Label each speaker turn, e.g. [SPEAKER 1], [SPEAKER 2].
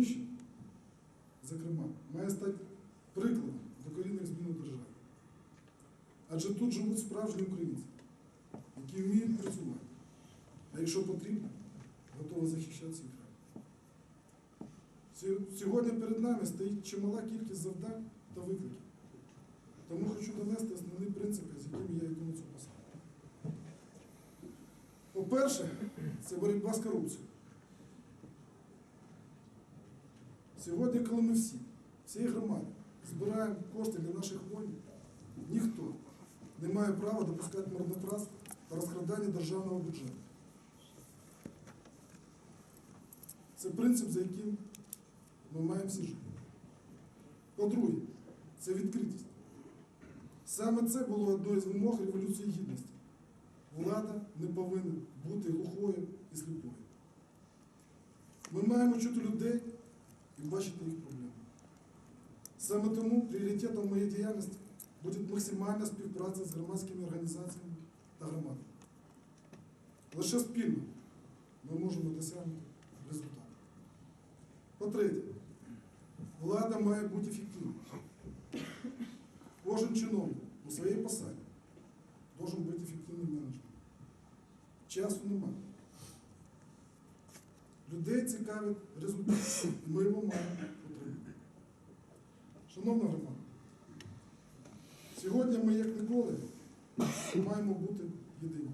[SPEAKER 1] приміщень, зокрема, має стати прикладом докорінних змін у державі. Адже тут живуть справжні українці, які вміють працювати, а якщо потрібно, готові захищати свій край. Сьогодні перед нами стоїть чимала кількість завдань та викликів. Тому хочу донести основні принципи, з якими я йду на цю посаду. По-перше, це боротьба з корупцією. Сьогодні, коли ми всі, всієї громади, збираємо кошти для наших воїнів, ніхто не має права допускати марнотратство та розкрадання державного бюджету. Це принцип, за яким ми маємо всі жити. По-друге, це відкритість. Саме це було одною з вимог Революції Гідності. Влада не повинна бути глухою і сліпою. Ми маємо чути людей і бачити їх проблеми. Саме тому пріоритетом моєї діяльності буде максимальна співпраця з громадськими організаціями та громадами. Лише спільно ми можемо досягнути результату. По-третє, влада має бути ефективною. Кожен чиновник у своїй посаді має бути ефективним менеджером. Часу немає. Людей цікавить результат, ми його маємо отримати. Шановна громада, сьогодні ми, як ніколи, маємо бути єдині.